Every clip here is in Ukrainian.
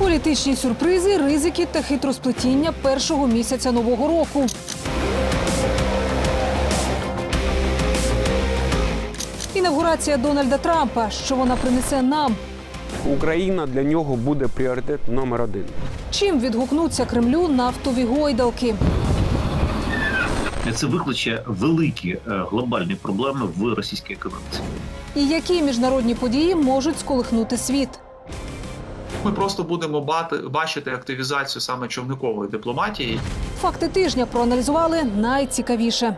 Політичні сюрпризи, ризики та хитросплетіння першого місяця нового року. Інавгурація Дональда Трампа. Що вона принесе нам? Україна для нього буде пріоритет номер один. Чим відгукнуться Кремлю нафтові гойдалки? Це викличе великі е, глобальні проблеми в російській економіці. І які міжнародні події можуть сколихнути світ? Ми просто будемо бати, бачити активізацію саме човникової дипломатії. Факти тижня проаналізували найцікавіше.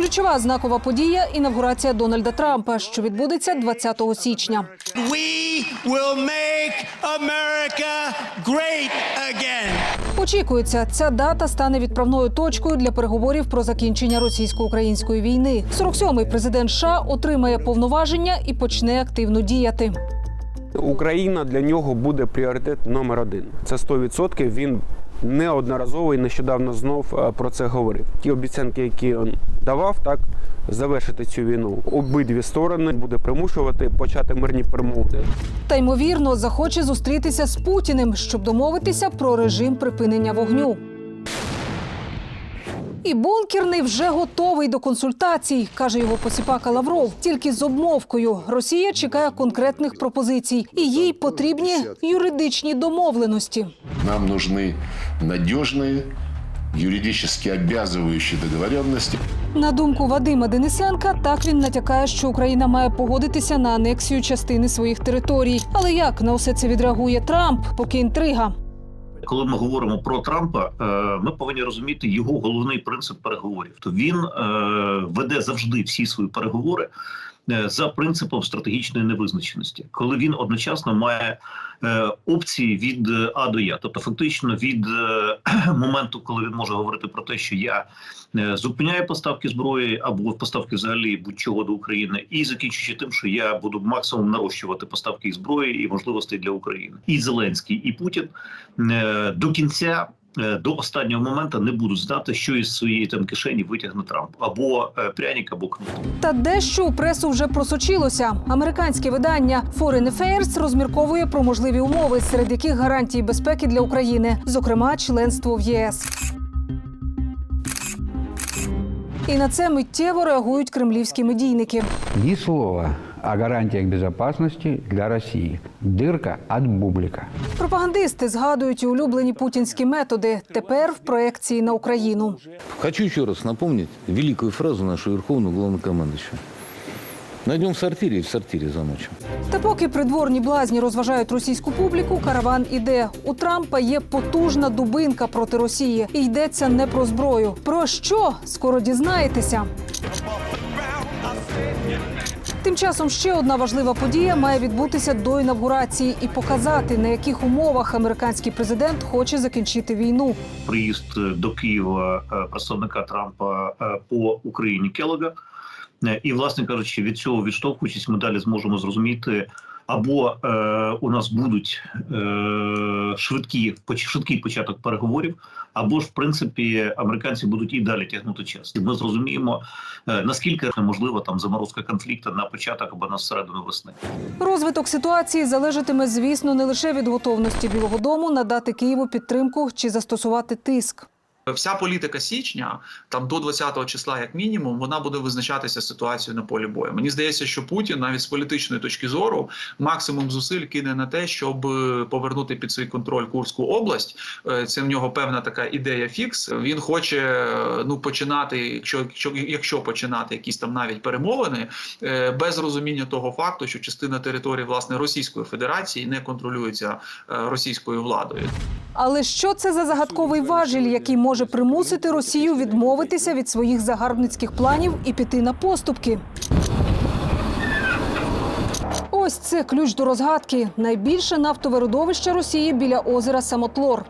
Ключова знакова подія інавгурація Дональда Трампа, що відбудеться 20 січня. We will make America great again. Очікується, ця дата стане відправною точкою для переговорів про закінчення російсько-української війни. 47-й президент США отримає повноваження і почне активно діяти. Україна для нього буде пріоритет номер один. Це 100%. Він неодноразово і нещодавно знов е, про це говорив. Ті обіцянки, які він давав, так завершити цю війну. Обидві сторони буде примушувати почати мирні перемовини. Та ймовірно захоче зустрітися з Путіним, щоб домовитися про режим припинення вогню. І бункерний вже готовий до консультацій, каже його посіпака Лавров. Тільки з обмовкою Росія чекає конкретних пропозицій, і їй потрібні юридичні домовленості. Нам нужны надежные, юридически обязывающие договоренности. На думку Вадима Денисенка, так він натякає, що Україна має погодитися на анексію частини своїх територій. Але як на усе це відреагує Трамп, поки інтрига? Коли ми говоримо про Трампа, е, ми повинні розуміти його головний принцип переговорів. То він е, веде завжди всі свої переговори за принципом стратегічної невизначеності, коли він одночасно має е, опції від е, А до Я, тобто фактично від е, моменту, коли він може говорити про те, що я е, зупиняю поставки зброї або поставки взагалі будь-чого до України, і закінчуючи тим, що я буду максимум нарощувати поставки зброї і можливостей для України. І Зеленський, і Путін е, до кінця. Е, До останнього моменту не будуть знати, що із своєї там кишені витягне Трамп або е, пряник, або кнут. Та дещо у пресу вже просочилося. Американське видання Foreign Affairs розмірковує про можливі умови, серед яких гарантії безпеки для України, зокрема членство в ЄС. І на це миттєво реагують кремлівські медійники. Ни слова о гарантиях безопасности для России. Дырка от бублика. Пропагандисти згадують і улюблені путінські методи тепер в проекції на Україну. Хочу еще раз напомнить великую фразу нашего верховного главнокомандующего. Найдем в сортире и в сортире замочим. Та поки придворні блазні розважають російську публіку, караван іде. У Трампа є потужна дубинка проти Росії. І йдеться не про зброю. Про що скоро дізнаєтеся. Тим часом ще одна важлива подія має відбутися до інавгурації і показати, на яких умовах американський президент хоче закінчити війну. приїзд е, до Києва е, представника Трампа е, по Україні Келога. І, власне кажучи, від цього відштовхуючись, ми далі зможемо зрозуміти. Або е, у нас будуть е, швидкі швидкий початок переговорів, або ж в принципі американці будуть і далі тягнути час. І ми зрозуміємо е, наскільки можлива там заморозка конфлікту на початок або на середину весни. Розвиток ситуації залежатиме, звісно, не лише від готовності Білого Дому надати Києву підтримку чи застосувати тиск. Вся політика січня, там до 20 числа, як мінімум, вона буде визначатися ситуацією на полі бою. Мені здається, що Путін навіть з політичної точки зору максимум зусиль кине на те, щоб е, повернути під свій контроль Курську область. Е, Це в нього певна така ідея фікс. Він хоче е, ну починати, якщо, якщо, якщо починати якісь там навіть перемовини, без розуміння того факту, що частина території власне Російської Федерації не контролюється російською владою. Але що це за загадковий важіль, який може примусити Росію відмовитися від своїх загарбницьких планів і піти на поступки? Ось це ключ до розгадки. Найбільше нафтове родовище Росії біля озера Самотлор.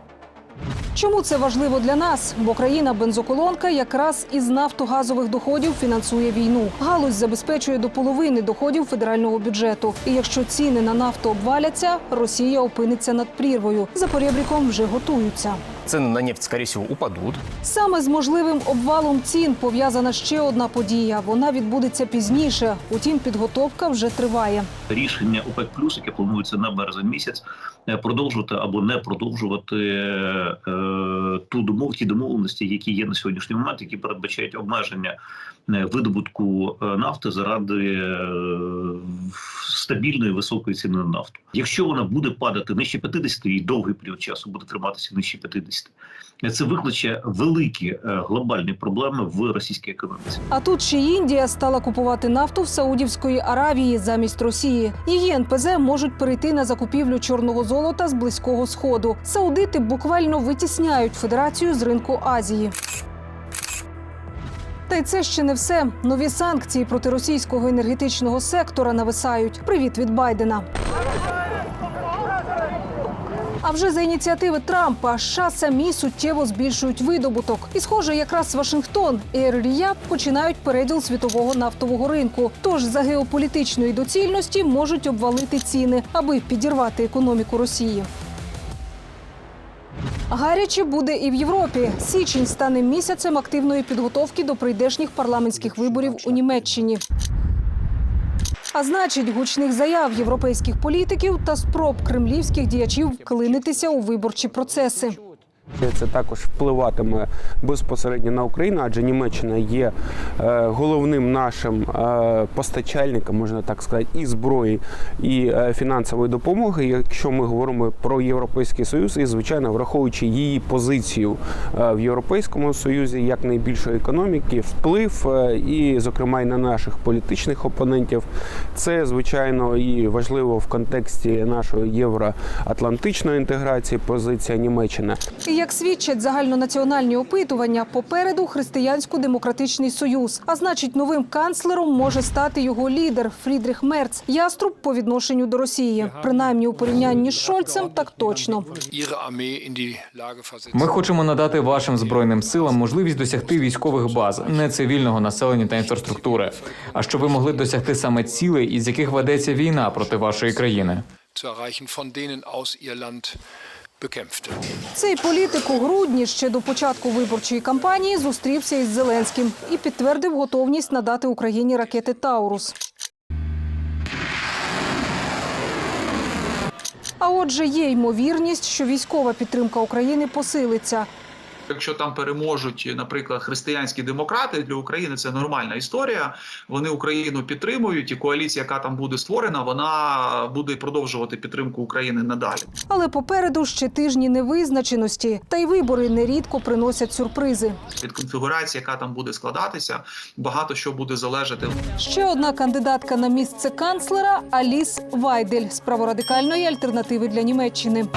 Чому це важливо для нас? Бо країна бензоколонка якраз із нафтогазових доходів фінансує війну. Галузь забезпечує до половини доходів федерального бюджету. І якщо ціни на нафту обваляться, Росія опиниться над прірвою. За поребріком вже готуються. Цены на нефть, скорее всего, упадут. Саме з можливим обвалом цін пов'язана ще одна подія. Вона відбудеться пізніше. Утім, підготовка вже триває. Рішення ОПЕК плюс, яке планується на березень місяць, е, продовжувати або не продовжувати е, ту домов, ті домовленості, які є на сьогоднішній момент, які передбачають обмеження е, видобутку е, нафти заради е, стабільної високої ціни на нафту. Якщо вона буде падати нижче 50 і довгий період часу буде триматися нижче 50, це викличе великі е, глобальні проблеми в російській економіці. А тут ще Індія стала купувати нафту в Саудівської Аравії замість Росії. Її НПЗ можуть перейти на закупівлю чорного золота з близького сходу. Саудити буквально витісняють федерацію з ринку Азії. Та й це ще не все. Нові санкції проти російського енергетичного сектора нависають. Привіт від Байдена. А вже за ініціативи Трампа США самі суттєво збільшують видобуток. І схоже, якраз Вашингтон і Ер-Ріяд починають переділ світового нафтового ринку. Тож за геополітичної доцільності можуть обвалити ціни, аби підірвати економіку Росії. Гаряче буде і в Європі. Січень стане місяцем активної підготовки до прийдешніх парламентських виборів у Німеччині. А значить, гучних заяв європейських політиків та спроб кремлівських діячів вклинитися у виборчі процеси. Це також впливатиме безпосередньо на Україну, адже Німеччина є е, головним нашим е, постачальником, можна так сказати, і зброї, і е, фінансової допомоги. Якщо ми говоримо про Європейський Союз, і звичайно, враховуючи її позицію в Європейському Союзі як найбільшої економіки, вплив і, зокрема, і на наших політичних опонентів, це звичайно і важливо в контексті нашої євроатлантичної інтеграції. Позиція Німеччини. Як свідчать загальнонаціональні опитування, попереду християнсько-демократичний союз. А значить, новим канцлером може стати його лідер Фрідріх Мерц, яструб по відношенню до Росії. Принаймні у порівнянні з Шольцем, так точно. Ми хочемо надати вашим збройним силам можливість досягти військових баз, не цивільного населення та інфраструктури. А щоб ви могли досягти саме цілей, із яких ведеться війна проти вашої країни. Цей політик у грудні ще до початку виборчої кампанії зустрівся із Зеленським і підтвердив готовність надати Україні ракети Таурус. А отже, є ймовірність, що військова підтримка України посилиться. Якщо там переможуть, наприклад, християнські демократи для України це нормальна історія. Вони Україну підтримують, і коаліція, яка там буде створена, вона буде продовжувати підтримку України надалі. Але попереду ще тижні невизначеності, та й вибори нерідко приносять сюрпризи. Від конфігурації, яка там буде складатися, багато що буде залежати. Ще одна кандидатка на місце канцлера Аліс Вайдель з праворадикальної альтернативи для Німеччини.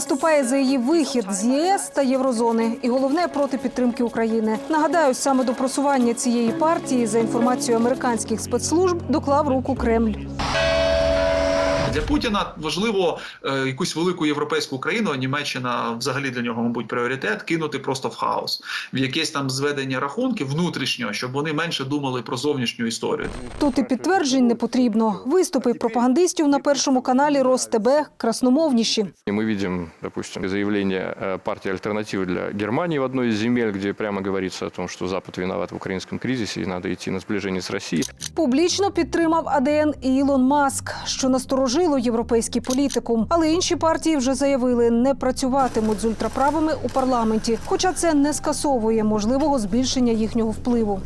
Виступає за її вихід з ЄС та Єврозони, і головне проти підтримки України. Нагадаю, саме до просування цієї партії, за інформацією американських спецслужб, доклав руку Кремль. Для Путіна важливо е, якусь велику європейську країну, а Німеччина взагалі для нього, мабуть, пріоритет кинути просто в хаос, в якесь там зведення рахунків внутрішнього, щоб вони менше думали про зовнішню історію. Тут і підтверджень не потрібно. Виступи пропагандистів на першому каналі РосТБ красномовніші. И мы видим, допустим, заявление э, партии «Альтернативы для Германии» в одной из земель, где прямо говорится о том, что Запад виноват в украинском кризисе и надо идти на сближение с Россией. Публічно підтримав АДН і Ілон Маск, що насторожило європейський політикум. Але інші партії вже заявили, не працюватимуть з ультраправими у парламенті. Хоча це не скасовує можливого збільшення їхнього впливу.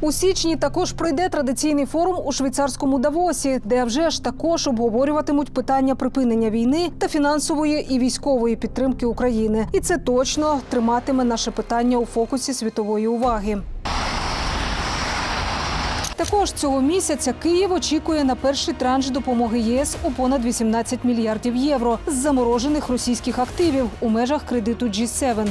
У січні також пройде традиційний форум у швейцарському Давосі, де вже ж також обговорюватимуть питання припинення війни та фінансової і військової підтримки України. І це точно триматиме наше питання у фокусі світової уваги. Також цього місяця Київ очікує на перший транш допомоги ЄС у понад 18 мільярдів євро з заморожених російських активів у межах кредиту G7.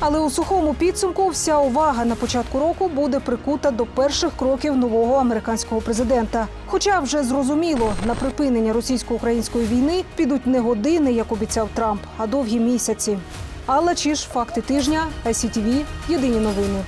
Але у сухому підсумку вся увага на початку року буде прикута до перших кроків нового американського президента. Хоча вже зрозуміло, на припинення російсько-української війни підуть не години, як обіцяв Трамп, а довгі місяці. Алла Чіш, факти тижня, ICTV, Єдині новини.